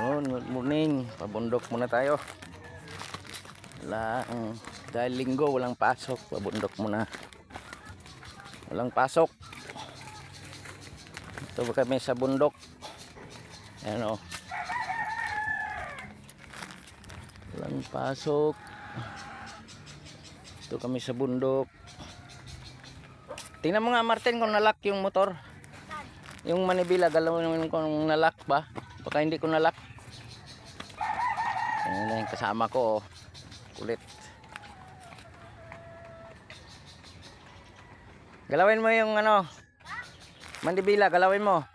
Yun, good morning. Pabundok muna tayo. Wala, mm, dahil linggo, walang pasok. Pabundok muna. Walang pasok. Ito ba kami sa bundok? Ayan o. Walang pasok. Ito kami sa bundok. Tingnan mo nga Martin kung nalock yung motor. Yung manibila, galawin mo kung nalock ba? Baka hindi ko nalock. Ayan yung kasama ko. Oh. Kulit. Galawin mo yung ano. Manibila, galawin mo.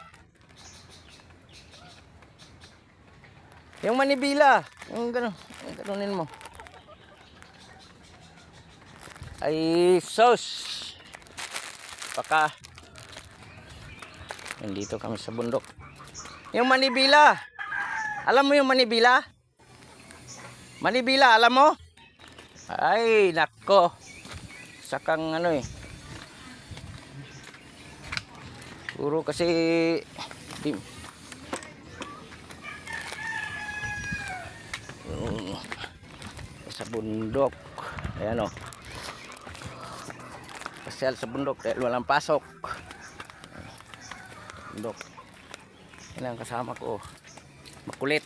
Yung manibila. Yung gano'n. Yung gano'nin mo. Ay, sos. Baka. Nandito kami sa bundok. Yung manibila. Alam mo yung manibila? Manibila, alam mo? Ay, nako. Sakang ano eh. Puro kasi tim. Mm, Sa bundok. Ayan o. Pasyal sa bundok dahil walang pasok. Bundok. Yan ang kasama ko. Makulit.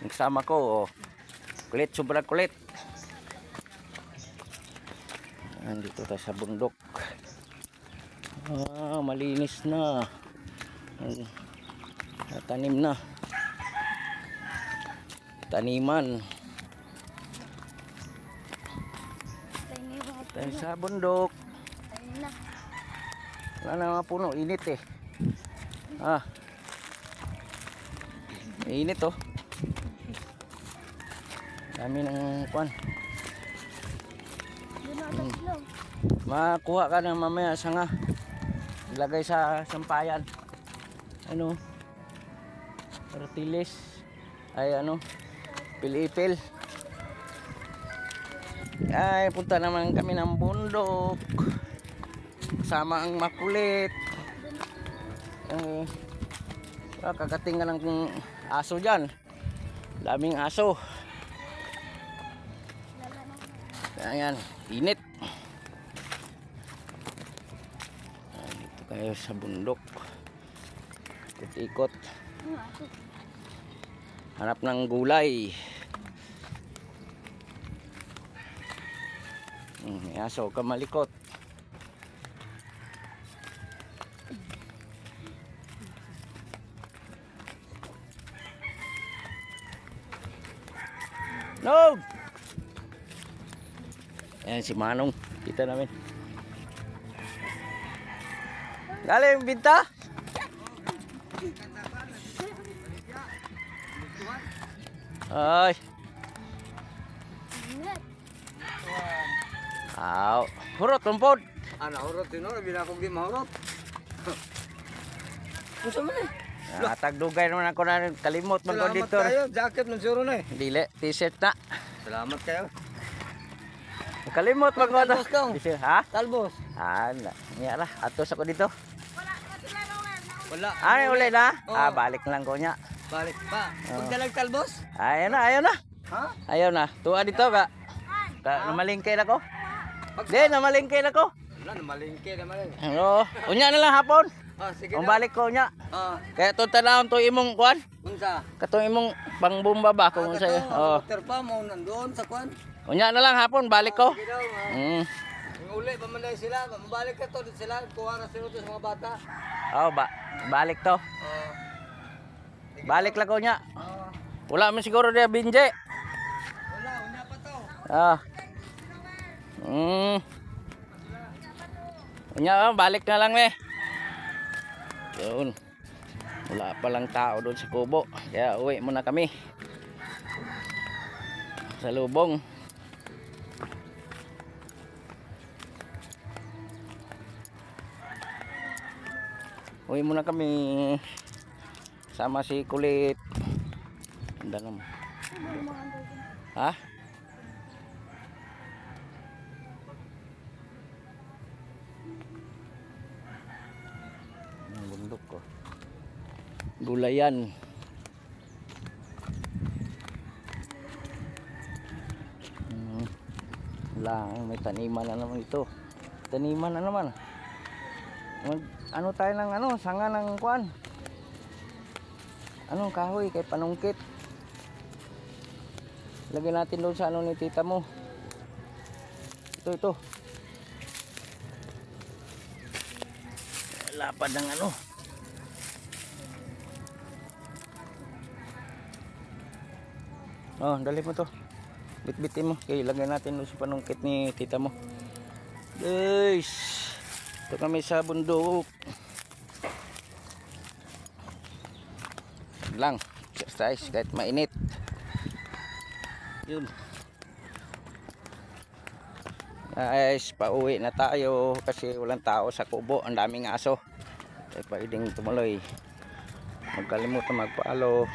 Ang kasama ko. Oh. Kulit, sobrang kulit. Nandito tayo sa bundok. Ah, malinis na. Tanim na. Taniman. Tayo sa bundok. Wala na mga puno. Init eh. Ah. Init oh. Dami ng kwan. Tatlo. Makuha ka na mamaya sanga. Ilagay sa sampayan. Ano? Artiles. Ay ano? Pilipil. Ay, punta naman kami ng bundok. Kasama ang makulit. Ay, ah, kagating ka ng aso dyan. Daming aso. Ayan, init. Ah, Dito kayo sa bundok. Ikot-ikot. Hanap ng gulay. Hmm, may aso ka. No! Ayan si Manong. Kita namin. Galing binta? Ay. Aw. Hurot tumpod. Anak urot yun, no? Bila akong di mahurot. Gusto mo na eh. Ah, tagdugay naman ako na kalimot man ko Salamat kayo. Jacket ng suro na eh. Dili, t-shirt na. Salamat kayo. Kalimot man ko na. Talbos ka. T-shirt, Ha? Talbos. Ah, na. Niya ra, atos ako dito. Wala. Ah, uli na? Oo. Ah, balik lang ko niya. Balik pa. Oo. Pagdalag talbos? Ayaw na, ayaw na. Ha? Ayaw na. Tuwa dito ka. Ka namalingkay na ko. Di, namalingkay na ko. Wala, namalingke naman eh. Ano? Unya na lang hapon. Ah, sige Ang na. balik ko niya. Ah, Kaya to tanawon to imong kwan. unsa? Katong imong pangbomba ba kung Ah, sa kato, Oh. water pa mo nandoon sa kwan. Unya na lang hapon balik ko. Mm. Uli, pamanday sila. Mabalik ka to sila. Kuha na sila to sa mga bata. Oh, ba balik to. Ah. Balik lang ko niya. Ah. Wala man siguro dia binje. Wala, unya pa to. Ah. Mm. Unya, oh, balik na lang eh. Yun. Wala pa lang tao doon sa kubo. Kaya uwi muna kami. Sa lubong. uwi muna kami. Sama si kulit. Ganda naman ha? Ang bundok ko gulayan. Hmm. Wala may taniman na naman ito. Taniman na naman. Mag ano tayo ng ano, sanga ng kwan. Anong kahoy kay panungkit. Lagyan natin doon sa ano ni tita mo. Ito, ito. Lapad ng ano. Oh, dali mo to. Bitbitin mo. Okay, lagyan natin doon sa panungkit ni tita mo. Guys, ito kami sa bundok. Lang, exercise kahit mainit. Yun. Guys, pauwi na tayo kasi walang tao sa kubo. Ang daming aso. Kaya pwedeng tumuloy. Huwag kalimutan magpalo.